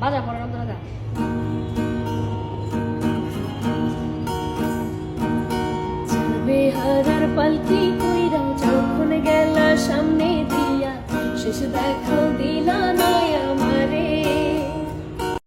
বাজা পরে রন্ত বাজা যাবে হারার পালকি কইরা যখন গেল সামনে দিয়া, শেষ দেখাও দিলা না।